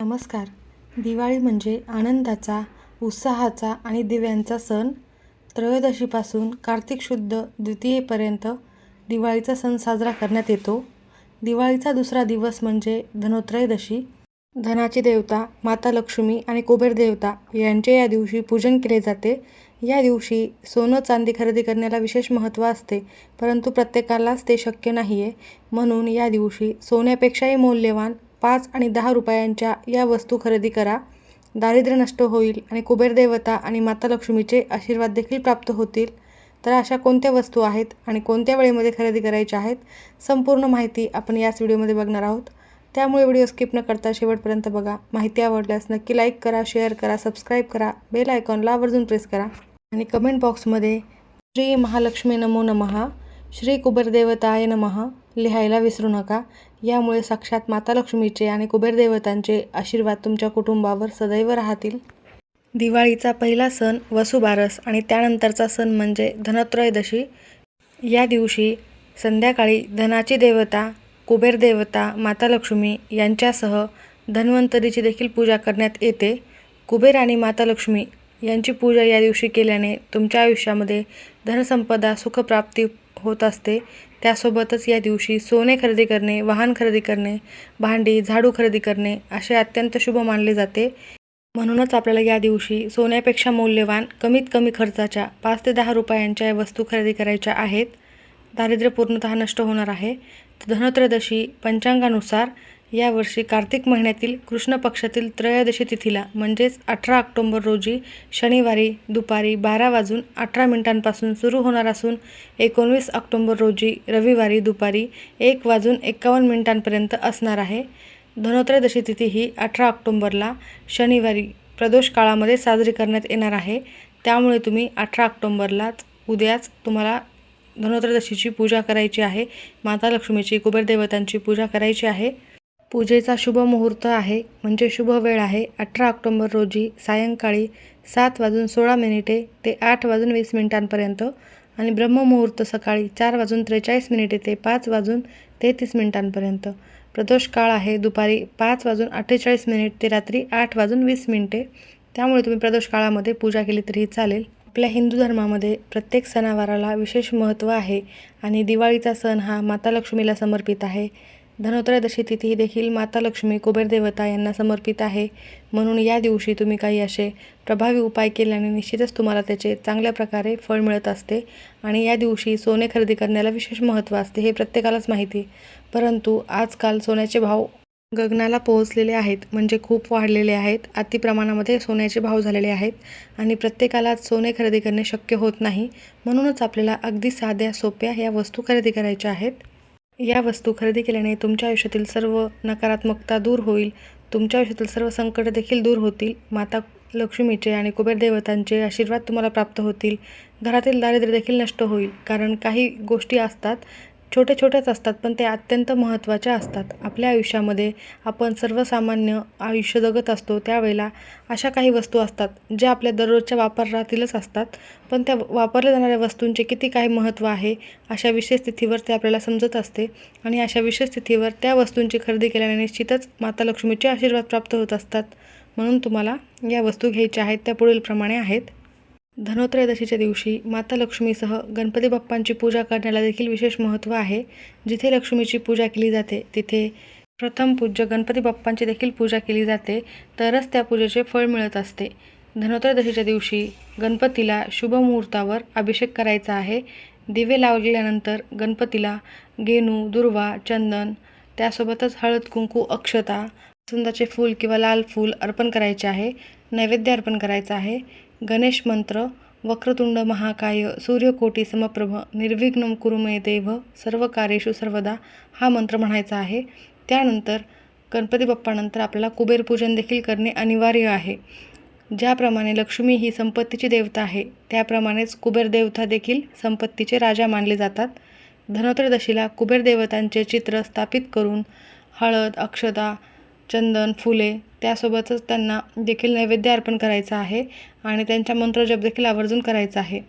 नमस्कार. दिवाळी म्हणजे आनंदाचा उत्साहाचा आणि दिव्यांचा सण. त्रयोदशीपासून कार्तिक शुद्ध द्वितीयेपर्यंत दिवाळीचा सण साजरा करण्यात येतो. दिवाळीचा दुसरा दिवस म्हणजे धनोत्रयोदशी. धनाची देवता माता लक्ष्मी आणि कुबेर देवता यांचे या दिवशी पूजन केले जाते. या दिवशी सोनं चांदी खरेदी करण्याला विशेष महत्त्व असते परंतु प्रत्येकालाच ते शक्य नाही आहे म्हणून या दिवशी सोन्यापेक्षाही मौल्यवान पाच आणि दहा रुपयांच्या या वस्तू खरेदी करा. दारिद्र्य नष्ट होईल आणि कुबेर देवता आणि माता लक्ष्मीचे आशीर्वाद देखील प्राप्त होतील. तर अशा कोणत्या वस्तू आहेत आणि कोणत्या वेळेमध्ये खरेदी करायच्या आहेत? संपूर्ण माहिती आपण याच व्हिडिओमध्ये बघणार आहोत. त्यामुळे व्हिडिओ स्किप न करता शेवटपर्यंत बघा. माहिती आवडल्यास नक्की लाईक करा शेअर करा सबस्क्राईब करा बेल आयकॉनला आवर्जून प्रेस करा. आणि कमेंट बॉक्समध्ये श्री महालक्ष्मी नमो नमः श्री कुबेरदेवताय नमः. लिहायला विसरू नका. यामुळे साक्षात माता लक्ष्मीचे आणि कुबेरदेवतांचे आशीर्वाद तुमच्या कुटुंबावर सदैव राहतील. दिवाळीचा पहिला सण वसुबारस आणि त्यानंतरचा सण म्हणजे धनत्रयोदशी. या दिवशी संध्याकाळी धनाची देवता कुबेर देवता माता लक्ष्मी यांच्यासह धन्वंतरीची देखील पूजा करण्यात येते. कुबेर आणि माता लक्ष्मी यांची पूजा या दिवशी केल्याने तुमच्या आयुष्यामध्ये धनसंपदा सुखप्राप्ती होत असते. त्यासोबतच या दिवशी सोने खरेदी करणे वाहन खरेदी करणे भांडी झाडू खरेदी करणे असे अत्यंत शुभ मानले जाते. म्हणूनच आपल्याला या दिवशी सोन्यापेक्षा मौल्यवान कमीत कमी खर्चाच्या पाच ते दहा रुपयांच्या या वस्तू खरेदी करायच्या आहेत. दारिद्र्य पूर्णतः नष्ट होणार आहे. धनत्रयोदशी पंचांगानुसार यावर्षी कार्तिक महिन्यातील कृष्ण पक्षातील त्रयोदशी तिथीला म्हणजेच अठरा ऑक्टोंबर रोजी शनिवारी दुपारी बारा वाजून अठरा मिनिटांपासून सुरू होणार असून एकोणवीस ऑक्टोंबर रोजी रविवारी दुपारी एक वाजून एकावन्न मिनिटांपर्यंत असणार आहे. धनोत्रयोदशी तिथी ही अठरा ऑक्टोंबरला शनिवारी प्रदोष काळामध्ये साजरी करण्यात येणार आहे. त्यामुळे तुम्ही अठरा ऑक्टोंबरलाच उद्याच तुम्हाला धनोत्रयोदशीची पूजा करायची आहे. माता लक्ष्मीची कुबेर देवतांची पूजा करायची आहे. पूजेचा शुभ मुहूर्त आहे. म्हणजे शुभ वेळ आहे. अठरा ऑक्टोंबर रोजी सायंकाळी सात वाजून सोळा मिनिटे ते आठ वाजून वीस मिनिटांपर्यंत आणि ब्रह्ममुहूर्त सकाळी चार वाजून त्रेचाळीस मिनिटे ते पाच वाजून तेहतीस मिनिटांपर्यंत. प्रदोष काळ आहे. दुपारी पाच वाजून अठ्ठेचाळीस मिनिट ते रात्री आठ वाजून वीस मिनिटे. त्यामुळे तुम्ही प्रदोष काळामध्ये पूजा केली तरीही चालेल. आपल्या हिंदू धर्मामध्ये प्रत्येक सणावाराला विशेष महत्त्व आहे आणि दिवाळीचा सण हा माता लक्ष्मीला समर्पित आहे. धनोत्रयोदशी तिथी देखील माता लक्ष्मी कुबेर देवता यांना समर्पित आहे. म्हणून या दिवशी तुम्ही काही असे प्रभावी उपाय केल्याने निश्चितच तुम्हाला त्याचे चांगल्या प्रकारे फळ मिळत असते. आणि या दिवशी सोने खरेदी करण्याला विशेष महत्त्व असते हे प्रत्येकालाच माहिती. परंतु आजकाल सोन्याचे भाव गगनाला पोहोचलेले आहेत म्हणजे खूप वाढलेले आहेत. अति प्रमाणामध्ये सोन्याचे भाव झालेले आहेत आणि प्रत्येकाला सोने खरेदी करणे शक्य होत नाही. म्हणूनच आपल्याला अगदी साध्या सोप्या या वस्तू खरेदी करायच्या आहेत. या वस्तू खरेदी केल्याने तुमच्या आयुष्यातील सर्व नकारात्मकता दूर होईल. तुमच्या आयुष्यातील सर्व संकट देखील दूर होतील. माता लक्ष्मीचे आणि कुबेर देवतांचे आशीर्वाद तुम्हाला प्राप्त होतील. घरातील दारिद्र्य देखील नष्ट होईल. कारण काही गोष्टी असतात छोटे छोटेच असतात पण ते अत्यंत महत्त्वाच्या असतात. आपल्या आयुष्यामध्ये आपण सर्वसामान्य आयुष्य जगत असतो त्यावेळेला अशा काही वस्तू असतात ज्या आपल्या दररोजच्या वापरातीलच असतात. पण त्या वापरल्या जाणाऱ्या वस्तूंचे किती काही महत्त्व आहे अशा विशेष स्थितीवर ते आपल्याला समजत असते. आणि अशा विशेष स्थितीवर त्या वस्तूंची खरेदी केल्याने निश्चितच माता लक्ष्मीचे आशीर्वाद प्राप्त होत असतात. म्हणून तुम्हाला या वस्तू घ्यायच्या आहेत त्या पुढीलप्रमाणे आहेत. धनोत्रयोदशीच्या दिवशी माता लक्ष्मीसह गणपती बाप्पांची पूजा करण्याला देखील विशेष महत्त्व आहे. जिथे लक्ष्मीची पूजा केली जाते तिथे प्रथम पूज्य गणपती बाप्पांची देखील पूजा केली जाते तरच त्या पूजेचे फळ मिळत असते. धनोत्रयोदशीच्या दिवशी गणपतीला शुभ मुहूर्तावर अभिषेक करायचा आहे. दिवे लावल्यानंतर गणपतीला गेनू दुर्वा चंदन त्यासोबतच हळद कुंकू अक्षता सुंदाचे फूल किंवा लाल फूल अर्पण करायचे आहे. नैवेद्य अर्पण करायचं आहे. गणेश मंत्र वक्रतुंड महाकाय सूर्यकोटी समप्रभ निर्विघ्न कुरुमय देव सर्व कार्येषु सर्वदा हा मंत्र म्हणायचा आहे. त्यानंतर गणपती बाप्पानंतर आपल्याला कुबेरपूजन देखील करणे अनिवार्य आहे. ज्याप्रमाणे लक्ष्मी ही संपत्तीची देवता आहे त्याप्रमाणेच कुबेर देवता देखील संपत्तीचे राजा मानले जातात. धनोत्रयदशीला कुबेर देवतांचे चित्र स्थापित करून हळद अक्षता चंदन फुले त्यासोबतच त्यांना देखील नैवेद्य अर्पण करायचं आहे आणि त्यांच्या मंत्रजप देखील आवर्जून करायचा आहे.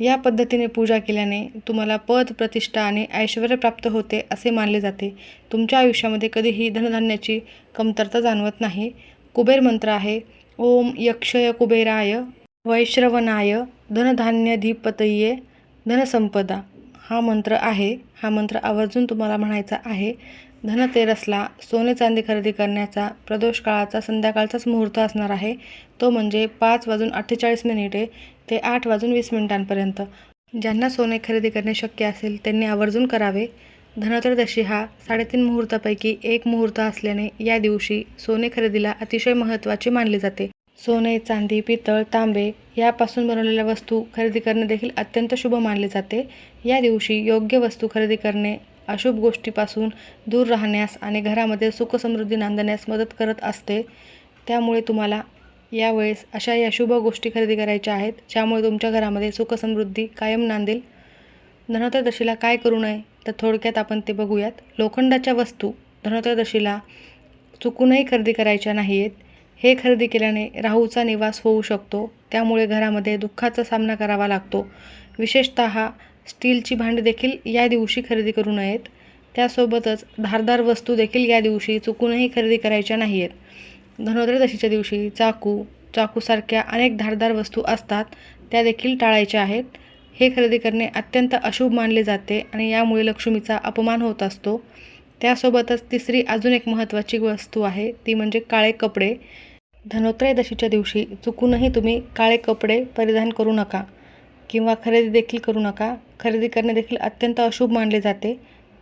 या पद्धतीने पूजा केल्याने तुम्हाला पद प्रतिष्ठा आणि ऐश्वर प्राप्त होते असे मानले जाते. तुमच्या आयुष्यामध्ये कधीही धनधान्याची कमतरता जाणवत नाही. कुबेर मंत्र आहे ओम यक्षय कुबेराय वैश्रवनाय धनधान्यधिपतये धनसंपदा. हा मंत्र आहे. हा मंत्र आवर्जून तुम्हाला म्हणायचा आहे. धनतेरसला सोने चांदी खरेदी करण्याचा प्रदोष काळाचा संध्याकाळचाच मुहूर्त असणार आहे. तो म्हणजे पाच वाजून अठ्ठेचाळीस मिनिटे ते आठ वाजून वीस मिनिटांपर्यंत. ज्यांना सोने खरेदी करणे शक्य असेल त्यांनी आवर्जून करावे. धनत्रयोदशी हा साडेतीन मुहूर्तापैकी एक मुहूर्त असल्याने या दिवशी सोने खरेदीला अतिशय महत्त्वाची मानली जाते. सोने चांदी पितळ तांबे यापासून बनवलेल्या वस्तू खरेदी करणे देखील अत्यंत शुभ मानले जाते. या दिवशी योग्य वस्तू खरेदी करणे अशुभ गोष्टीपासून दूर राहण्यास आणि घरामध्ये सुखसमृद्धी नांदण्यास मदत करत असते. त्यामुळे तुम्हाला यावेळेस अशा या शुभ गोष्टी खरेदी करायच्या आहेत ज्यामुळे तुमच्या घरामध्ये सुखसमृद्धी कायम नांदेल. धनत्रयोदशीला काय करू नये तर थोडक्यात आपण ते बघूयात. लोखंडाच्या वस्तू धनत्रयोदशीला चुकूनही खरेदी करायच्या नाही आहेत हे खरेदी केल्याने राहूचा निवास होऊ शकतो. त्यामुळे घरामध्ये दुःखाचा सामना करावा लागतो. विशेषत स्टीलची भांडी देखील या दिवशी खरेदी करू नयेत. त्यासोबतच धारदार वस्तू देखील या दिवशी चुकूनही खरेदी करायच्या नाही आहेत धनोत्रयोदशीच्या दिवशी चाकू चाकूसारख्या अनेक धारदार वस्तू असतात त्या देखील टाळायच्या आहेत. हे खरेदी करणे अत्यंत अशुभ मानले जाते आणि यामुळे लक्ष्मीचा अपमान होत असतो. त्यासोबतच तिसरी अजून एक महत्त्वाची वस्तू आहे ती म्हणजे काळे कपडे. धनोत्रयोदशीच्या दिवशी चुकूनही तुम्ही काळे कपडे परिधान करू नका. किंवा खरेदी देखील करू नका. खरेदी करणे देखील अत्यंत अशुभ मानले जाते.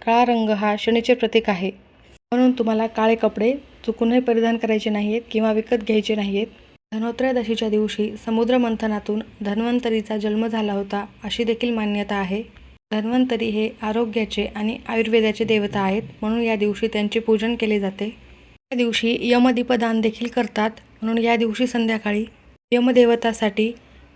काळा रंग हा शनीचे प्रतीक आहे. म्हणून तुम्हाला काळे कपडे चुकूनही परिधान करायचे नाही आहेत किंवा विकत घ्यायचे नाही आहेत धनोत्रयोदशीच्या दिवशी समुद्र मंथनातून धन्वंतरीचा जन्म झाला होता अशी देखील मान्यता आहे. धन्वंतरी हे आरोग्याचे आणि आयुर्वेदाचे देवता आहेत म्हणून या दिवशी त्यांचे पूजन केले जाते. या दिवशी यमदीपदान देखील करतात म्हणून या दिवशी संध्याकाळी यमदेवतासाठी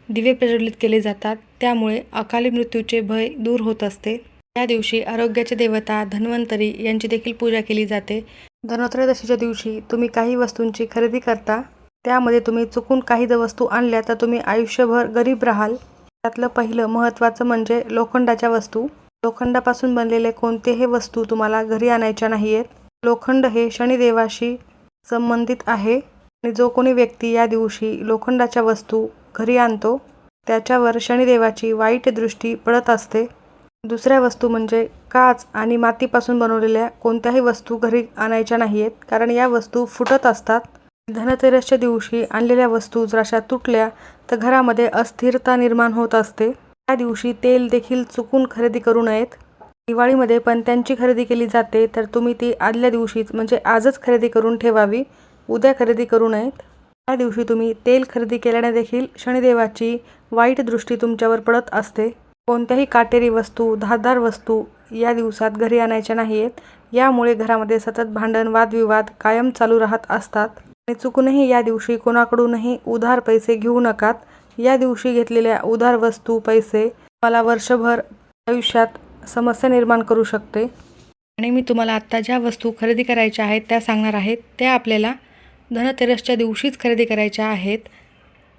दिवे प्रज्वलित केले जातात. त्यामुळे अकाली मृत्यूचे भय दूर होत असते. या दिवशी आरोग्याचे देवता धन्वंतरी यांची देखील पूजा केली जाते. धनोत्रयोदशीच्या दिवशी तुम्ही काही वस्तूंची खरेदी करता. त्यामध्ये तुम्ही चुकून काही जर वस्तू आणल्या तर तुम्ही आयुष्यभर गरीब राहाल. त्यातलं पहिलं महत्त्वाचं म्हणजे लोखंडाच्या वस्तू. लोखंडापासून बनलेले कोणतेही वस्तू तुम्हाला घरी आणायच्या नाही आहेत लोखंड हे शनिदेवाशी संबंधित आहे आणि जो कोणी व्यक्ती या दिवशी लोखंडाच्या वस्तू घरी आणतो. त्याच्यावर शनिदेवाची वाईट दृष्टी पडत असते. दुसऱ्या वस्तू म्हणजे काच आणि मातीपासून बनवलेल्या कोणत्याही वस्तू घरी आणायच्या नाही आहेत कारण या वस्तू फुटत असतात. धनतेरसच्या दिवशी आणलेल्या वस्तू जर अशा तुटल्या तर घरामध्ये अस्थिरता निर्माण होत असते. त्या दिवशी तेल देखील चुकून खरेदी करू नयेत. दिवाळीमध्ये पण त्यांची खरेदी केली जाते तर तुम्ही ती आदल्या दिवशीच म्हणजे आजच खरेदी करून ठेवावी उद्या खरेदी करू नयेत. त्या दिवशी तुम्ही तेल खरेदी केल्याने देखील शनिदेवाची वाईट दृष्टी तुमच्यावर पडत असते. कोणत्याही काटेरी वस्तू धारदार वस्तू या दिवसात घरी आणायच्या नाही आहेत यामुळे घरामध्ये सतत भांडण वादविवाद कायम चालू राहत असतात. आणि चुकूनही या दिवशी कोणाकडूनही उधार पैसे घेऊ नकात. या दिवशी घेतलेल्या उधार वस्तू पैसे मला वर्षभर आयुष्यात समस्या निर्माण करू शकते. आणि मी तुम्हाला आत्ता ज्या वस्तू खरेदी करायच्या आहेत त्या सांगणार आहेत त्या आपल्याला धनतेरसच्या दिवशीच खरेदी करायच्या आहेत.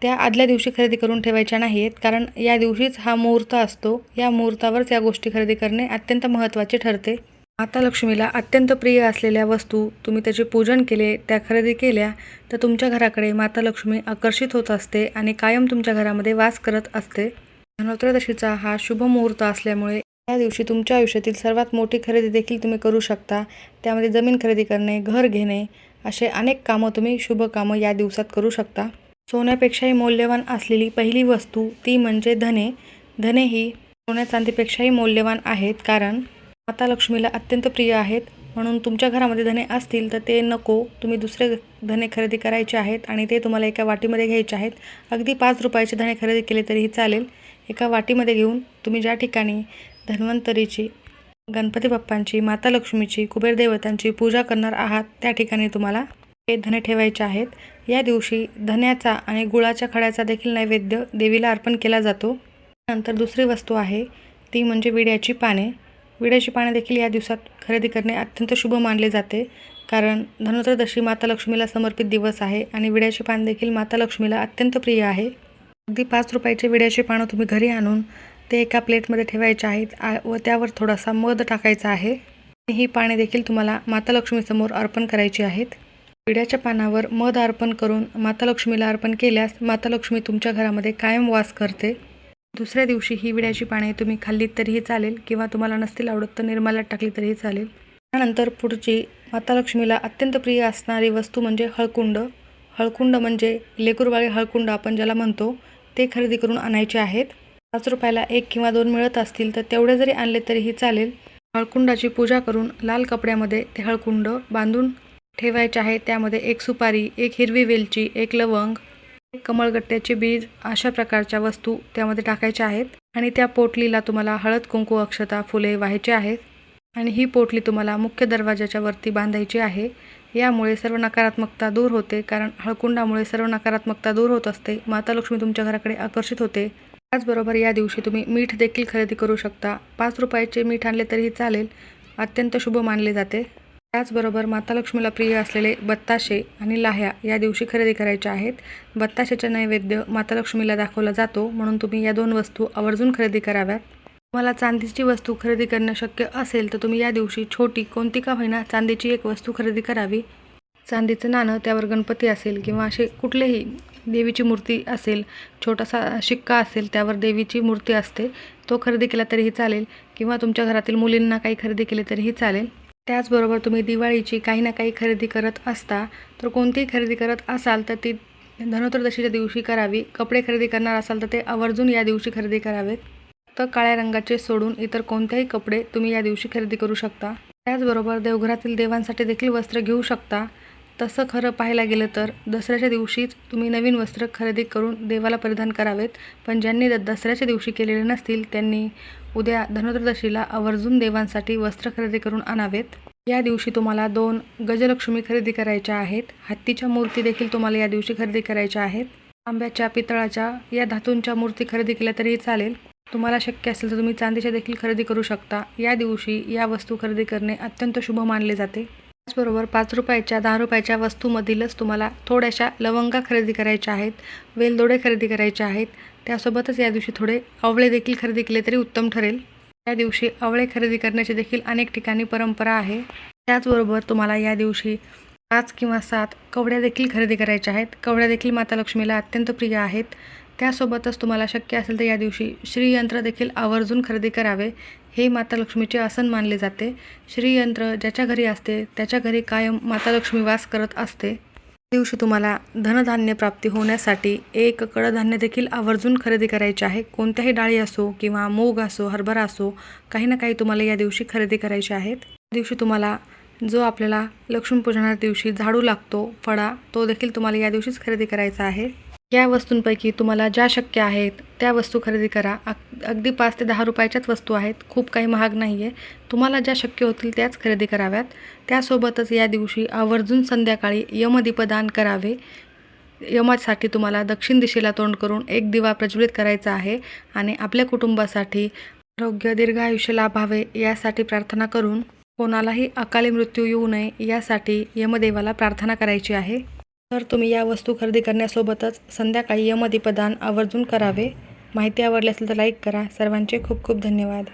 त्या आदल्या दिवशी खरेदी करून ठेवायच्या नाही आहेत कारण या दिवशीच हा मुहूर्त असतो. या मुहूर्तावरच या गोष्टी खरेदी करणे अत्यंत महत्त्वाचे ठरते. माता लक्ष्मीला अत्यंत प्रिय असलेल्या वस्तू तुम्ही त्याचे पूजन केले त्या खरेदी केल्या तर तुमच्या घराकडे माता लक्ष्मी आकर्षित होत असते आणि कायम तुमच्या घरामध्ये वास करत असते. धनोत्रदशीचा हा शुभ मुहूर्त असल्यामुळे या दिवशी तुमच्या आयुष्यातील सर्वात मोठी खरेदी देखील तुम्ही करू शकता. त्यामध्ये जमीन खरेदी करणे घर घेणे असे अनेक कामं तुम्ही शुभ कामं या दिवसात करू शकता. सोन्यापेक्षाही मौल्यवान असलेली पहिली वस्तू ती म्हणजे धने. धने ही सोन्या चांदीपेक्षाही मौल्यवान आहेत कारण माता लक्ष्मीला अत्यंत प्रिय आहेत. म्हणून तुमच्या घरामध्ये धने असतील तर ते नको. तुम्ही दुसरे धने खरेदी करायचे आहेत आणि ते तुम्हाला एका वाटीमध्ये घ्यायचे आहेत. अगदी पाच रुपयाचे धने खरेदी केले तरीही चालेल. एका वाटीमध्ये घेऊन तुम्ही ज्या ठिकाणी धन्वंतरीची गणपती बाप्पांची माता लक्ष्मीची कुबेर देवतांची पूजा करणार आहात त्या ठिकाणी तुम्हाला हे धने ठेवायचे आहेत. या दिवशी धन्याचा आणि गुळाच्या खड्याचा देखील नैवेद्य देवीला अर्पण केला जातो. नंतर दुसरी वस्तू आहे ती म्हणजे विड्याची पाने. विड्याची पाने देखील या दिवसात खरेदी करणे अत्यंत शुभ मानले जाते कारण धनोत्रयोदशी माता लक्ष्मीला समर्पित दिवस आहे आणि विड्याची पान देखील माता लक्ष्मीला अत्यंत प्रिय आहे. अगदी पाच रुपयाचे विड्याचे पानं तुम्ही घरी आणून ते एका प्लेटमध्ये ठेवायचे आहेत. आ व त्यावर थोडासा मध टाकायचा आहे. ही पाने देखील तुम्हाला माता लक्ष्मीसमोर अर्पण करायची आहेत. विड्याच्या पानावर मध अर्पण करून माता लक्ष्मीला अर्पण केल्यास माता लक्ष्मी तुमच्या घरामध्ये कायम वास करते. दुसऱ्या दिवशी ही विड्याची पाने तुम्ही खाल्लीत तरीही चालेल किंवा तुम्हाला नसतील आवडत तर निर्माल्यात टाकली तरीही चालेल. त्यानंतर पुढची माता लक्ष्मीला अत्यंत प्रिय असणारी वस्तू म्हणजे हळकुंड. हळकुंड म्हणजे लेकुरवाळे हळकुंड आपण ज्याला म्हणतो ते खरेदी करून आणायचे आहेत. पाच रुपयाला एक किंवा दोन मिळत असतील तर तेवढे जरी आणले तरीही चालेल. हळकुंडाची पूजा करून लाल कपड्यामध्ये ते हळकुंड बांधून ठेवायचे आहे. त्यामध्ये एक सुपारी एक हिरवी वेलची एक लवंग एक कमळगट्ट्याचे बीज अशा प्रकारच्या वस्तू त्यामध्ये टाकायच्या आहेत. आणि त्या पोटलीला तुम्हाला हळद कुंकू अक्षता फुले व्हायचे आहेत. आणि ही पोटली तुम्हाला मुख्य दरवाजाच्या वरती बांधायची आहे. यामुळे सर्व नकारात्मकता दूर होते. कारण हळकुंडामुळे सर्व नकारात्मकता दूर होत असते. माता लक्ष्मी तुमच्या घराकडे आकर्षित होते. त्याचबरोबर या दिवशी तुम्ही मीठ देखील खरेदी करू शकता. पाच रुपयाचे मीठ आणले तरीही चालेल. अत्यंत शुभ मानले जाते. त्याचबरोबर माता लक्ष्मीला प्रिय असलेले बत्ताशे आणि लाह्या या दिवशी खरेदी करायच्या आहेत. बत्ताशेचा नैवेद्य माता लक्ष्मीला दाखवला जातो. म्हणून तुम्ही या दोन वस्तू आवर्जून खरेदी कराव्यात. तुम्हाला चांदीची वस्तू खरेदी करणं शक्य असेल तर तुम्ही या दिवशी छोटी कोणती का होईना चांदीची एक वस्तू खरेदी करावी. चांदीचं नाणं त्यावर गणपती असेल किंवा असे कुठलेही देवीची मूर्ती असेल छोटासा शिक्का असेल त्यावर देवीची मूर्ती असते. तो खरेदी केला तरीही चालेल. किंवा तुमच्या घरातील मुलींना काही खरेदी केली तरीही चालेल. त्याचबरोबर तुम्ही दिवाळीची काही ना काही खरेदी करत असता तर कोणतीही खरेदी करत असाल तर ती धनोत्रदशीच्या दिवशी करावी. कपडे खरेदी करणार असाल तर ते आवर्जून या दिवशी खरेदी करावेत. फक्त काळ्या रंगाचे सोडून इतर कोणतेही कपडे तुम्ही या दिवशी खरेदी करू शकता. त्याचबरोबर देवघरातील देवांसाठी देखील वस्त्र घेऊ शकता. तसं खरं पाहायला गेलं तर दसऱ्याच्या दिवशीच तुम्ही नवीन वस्त्र खरेदी करून देवाला परिधान करावेत. पण ज्यांनी द दसऱ्याच्या दिवशी केलेले नसतील त्यांनी उद्या धनोत्रदशीला आवर्जून देवांसाठी वस्त्र खरेदी करून आणावेत. या दिवशी तुम्हाला दोन गजलक्ष्मी खरेदी करायच्या आहेत. हत्तीच्या मूर्ती देखील तुम्हाला या दिवशी खरेदी करायच्या आहेत. आंब्याच्या पितळाच्या या धातूंच्या मूर्ती खरेदी केल्या तरीही चालेल. तुम्हाला शक्य असेल तर तुम्ही चांदीच्या देखील खरेदी करू शकता. या दिवशी या वस्तू खरेदी करणे अत्यंत शुभ मानले जाते. त्याचबरोबर पाच रुपयाच्या दहा रुपयाच्या वस्तूमधीलच तुम्हाला थोड्याशा लवंगा खरेदी करायच्या आहेत वेलदोडे खरेदी करायचे आहेत. त्यासोबतच या दिवशी थोडे आवळे देखील खरेदी केले तरी उत्तम ठरेल. या दिवशी आवळे खरेदी करण्याची देखील अनेक ठिकाणी परंपरा आहे. त्याचबरोबर तुम्हाला या दिवशी पाच किंवा सात कवड्या देखील खरेदी करायच्या आहेत. कवड्या देखील माता लक्ष्मीला अत्यंत प्रिय आहेत. त्यासोबतच तुम्हाला शक्य असेल तर या दिवशी श्रीयंत्र देखील आवर्जून खरेदी करावे. हे माता लक्ष्मीचे आसन मानले जाते. श्रीयंत्र ज्याच्या घरी असते त्याच्या घरी कायम माता लक्ष्मी वास करत असते. दिवशी तुम्हाला धनधान्य प्राप्ती होण्यासाठी एक कडधान्य देखील आवर्जून खरेदी करायचे आहे. कोणत्याही डाळी असो किंवा मूग असो हरभरा असो काही ना काही तुम्हाला या दिवशी खरेदी करायचे आहेत. दिवशी तुम्हाला जो आपल्याला लक्ष्मीपूजनाच्या दिवशी झाडू लागतो फळा तो देखील तुम्हाला या दिवशीच खरेदी करायचा आहे. या वस्तूंपैकी तुम्हाला ज्या शक्य आहेत त्या वस्तू खरेदी करा. अग अगदी पाच ते दहा रुपयाच्याच वस्तू आहेत. खूप काही महाग नाही आहे तुम्हाला ज्या शक्य होतील त्याच खरेदी कराव्यात. त्यासोबतच या दिवशी आवर्जून संध्याकाळी यमदीपदान करावे. यमासाठी तुम्हाला दक्षिण दिशेला तोंड करून एक दिवा प्रज्वलित करायचा आहे आणि आपल्या कुटुंबासाठी आरोग्य दीर्घ आयुष्य लाभावे यासाठी प्रार्थना करून कोणालाही अकाली मृत्यू येऊ नये यासाठी यमदेवाला प्रार्थना करायची आहे. तर तुम्ही या वस्तू खरेदी करण्यासोबतच संध्याकाळी यमदीपदान आवर्जून करावे. माहिती आवडली असेल तर लाईक करा. सर्वांचे खूप खूप धन्यवाद.